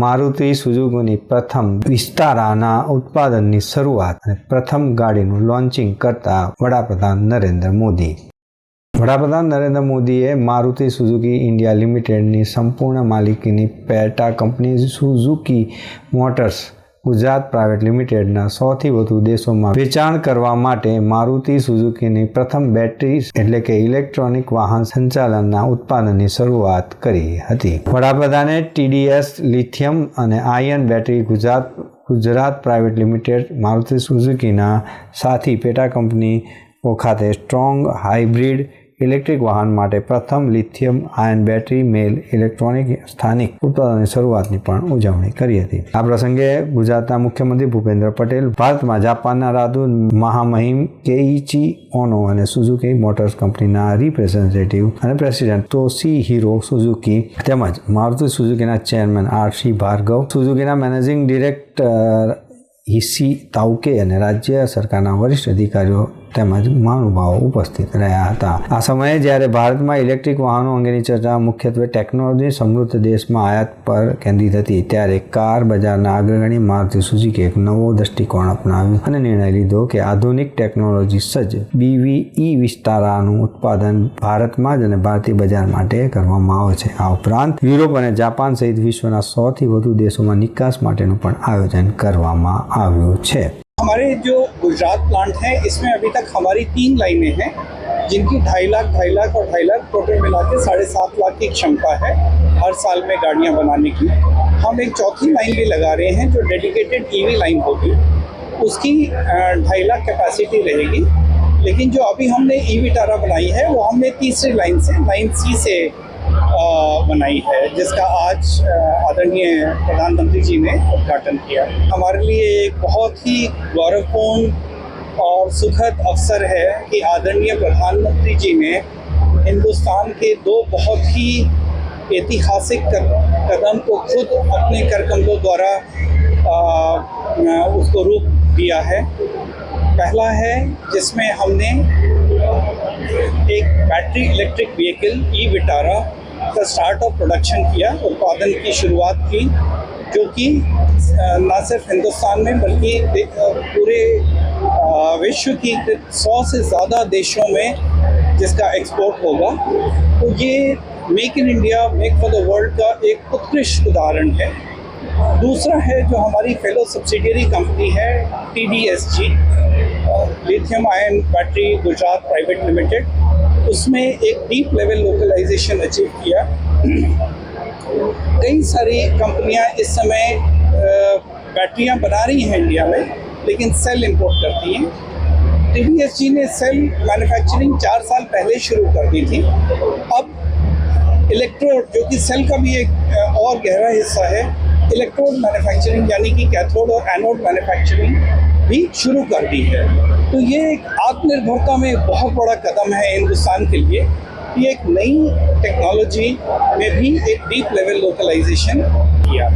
મારુતિ સુઝુકીની પ્રથમ વિસ્તારાના ઉત્પાદનની શરૂઆત અને પ્રથમ ગાડીનું લોન્ચિંગ કરતા વડાપ્રધાન નરેન્દ્ર મોદી. વડાપ્રધાન નરેન્દ્ર મોદીએ મારુતિ સુઝુકી ઇન્ડિયા લિમિટેડની સંપૂર્ણ માલિકીની પેટા company Suzuki Motors Gujarat private લિમિટેડના સૌથી વધુ દેશોમાં વેચાણ કરવા માટે મારુતિ સુઝુકીની પ્રથમ બેટરી એટલે કે ઇલેક્ટ્રોનિક વાહન સંચાલનના ઉત્પાદનની શરૂઆત કરી હતી. વડાપ્રધાને ટીડીએસ, લિથિયમ અને ion battery Gujarat Gujarat private limited, Maruti સુઝુકીના સાથી પેટા કંપનીઓ ખાતે સ્ટ્રોંગ, હાઇબ્રિડ ઇલેક્ટ્રિક વાહન માટે પ્રથમ લિથિયમ આયન બેટરી, મેલ, ઇલેક્ટ્રોનિક, સ્થાનિક ઉત્પાદનની શરૂઆતની પણ ઉજવણી કરી હતી. આ પ્રસંગે ગુજરાતના મુખ્યમંત્રી ભૂપેન્દ્ર પટેલ, ભારતમાં જાપાનના રાજુ મહામહિમ કેઇચી ઓનો અને સુઝુકી મોટર્સ કંપનીના રિપ્રેઝેન્ટેટિવ અને પ્રેસિડેન્ટ તોસી હીરો સુઝુકી તેમજ મારુતિ સુઝુકીના ચેરમેન આર સી ભાર્ગવ, સુઝુકીના મેનેજિંગ ડિરેક્ટર હિસી તાઉકે અને રાજ્ય સરકારના વરિષ્ઠ અધિકારીઓ તેમજ મહાનુભાવો ઉપસ્થિત રહ્યા હતા. આ સમયે જ્યારે ભારતમાં ઇલેક્ટ્રિક વાહનો અંગેની ચર્ચા મુખ્યત્વે ટેકનોલોજી સમૃદ્ધ દેશમાં આયાત પર કેન્દ્રિત હતી, ત્યારે કાર બજારના અગ્રગણી મારુતિ સુઝુકી એક નવો દૃષ્ટિકોણ અપનાવ્યો અને નિર્ણય લીધો કે આધુનિક ટેકનોલોજી સજ્જ બીવીઈ વિસ્તારાનું ઉત્પાદન ભારતમાં જ અને ભારતીય બજાર માટે કરવામાં આવે છે. આ ઉપરાંત યુરોપ અને જાપાન સહિત વિશ્વના સૌથી વધુ દેશોમાં નિકાસ માટેનું પણ આયોજન કરવામાં આવ્યું છે. हमारे जो गुजरात प्लांट है, इसमें अभी तक हमारी तीन लाइनें हैं, जिनकी ढाई लाख ढाई लाख और ढाई लाख टोटल मिला के साढ़े सात लाख की क्षमता है हर साल में गाड़ियाँ बनाने की। हम एक चौथी लाइन भी लगा रहे हैं, जो डेडिकेटेड ईवी लाइन होगी। उसकी ढाई लाख कैपेसिटी रहेगी। लेकिन जो अभी हमने ई वी टारा बनाई है, वो हमने तीसरी लाइन से लाइन सी से बनाई है, जिसका आज आदरणीय प्रधानमंत्री जी ने उद्घाटन किया। हमारे लिए एक बहुत ही गौरवपूर्ण और सुखद अवसर है कि आदरणीय प्रधानमंत्री जी ने हिंदुस्तान के दो बहुत ही ऐतिहासिक कदम को खुद अपने कर कमलों द्वारा उसको रूप दिया है। पहला है जिसमें हमने एक battery electric vehicle E Vitara का स्टार्ट ऑफ़ प्रोडक्शन किया, उत्पादन की शुरुआत की, जो कि न सिर्फ़ हिंदुस्तान में, बल्कि पूरे विश्व की सौ से ज़्यादा देशों में जिसका एक्सपोर्ट होगा। तो ये make in India make for the world का एक उत्कृष्ट उदाहरण है। दूसरा है जो हमारी फेलो सब्सिडियरी कंपनी है T D S G lithium ion battery Gujarat private limited उसमें एक डीप लेवल लोकलाइजेशन अचीव किया। कई सारी कंपनियाँ इस समय बैटरियाँ बना रही हैं इंडिया में, लेकिन सेल इंपोर्ट करती हैं। टी ने सेल मैन्युफैक्चरिंग चार साल पहले शुरू कर दी थी। अब इलेक्ट्रोड जो कि सेल का भी एक और गहरा हिस्सा है इलेक्ट्रोड मैन्युफैक्चरिंग यानी कि कैथोड और एनोड मैन्युफैक्चरिंग भी शुरू कर दी है। तो ये एक आत्मनिर्भरता में बहुत बड़ा कदम है हिंदुस्तान के लिए। कि एक नई टेक्नोलॉजी में भी एक डीप लेवल लोकलाइजेशन किया।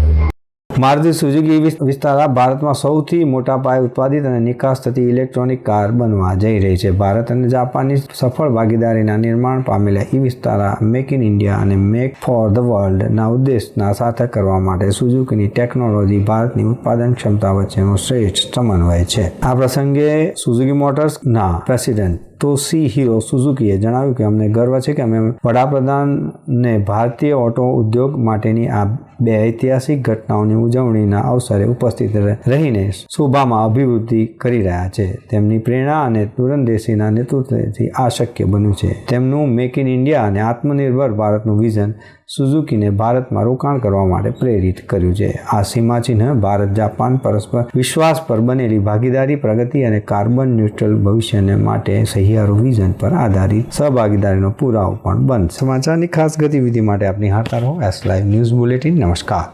મારુતિ સુઝુકી વિસ- વિસ્તારા ભારતમાં સૌથી મોટા પાયે ઉત્પાદિત અને નિકાસ થતી ઇલેક્ટ્રોનિક કાર બનવા જઈ રહી છે. ભારત અને જાપાનની સફળ ભાગીદારીના નિર્માણ પામેલા E Vitara make in India અને મેક ફોર ધ વર્લ્ડના ઉદ્દેશના સાર્થક કરવા માટે સુઝુકીની ટેકનોલોજી ભારતની ઉત્પાદન ક્ષમતા વચ્ચેનો શ્રેષ્ઠ સમન્વય છે. આ પ્રસંગે સુઝુકી મોટર્સના પ્રેસિડેન્ટ તોસી હીરો સુઝુકીએ જણાવ્યું કે, અમને ગર્વ છે કે અમે વડાપ્રધાનને ભારતીય ઓટો ઉદ્યોગ માટેની આ બે ઐતિહાસિક ઘટનાઓની ઉજવણીના અવસરે ઉપસ્થિત રહીને શોભામાં અભિવૃદ્ધિ કરી રહ્યા છે. તેમની પ્રેરણા અને દૂરંદેશીના નેતૃત્વથી આ શક્ય બન્યું છે. તેમનું મેક ઇન ઇન્ડિયા અને આત્મનિર્ભર ભારતનું વિઝન સુઝુકીને ભારતમાં રોકાણ કરવા માટે પ્રેરિત કર્યું છે. આ સીમાચિહ્ન ભારત, જાપાન પરસ્પર વિશ્વાસ પર બનેલી ભાગીદારી, પ્રગતિ અને કાર્બન ન્યુટ્રલ ભવિષ્યને માટે સહિયારું વિઝન પર આધારિત સહભાગીદારીનો પુરાવો પણ બનશે સમાચારની ખાસ ગતિવિધિ માટે આપની હારતા રહો એસ લાઈવ ન્યૂઝ બુલેટિન. નમસ્કાર.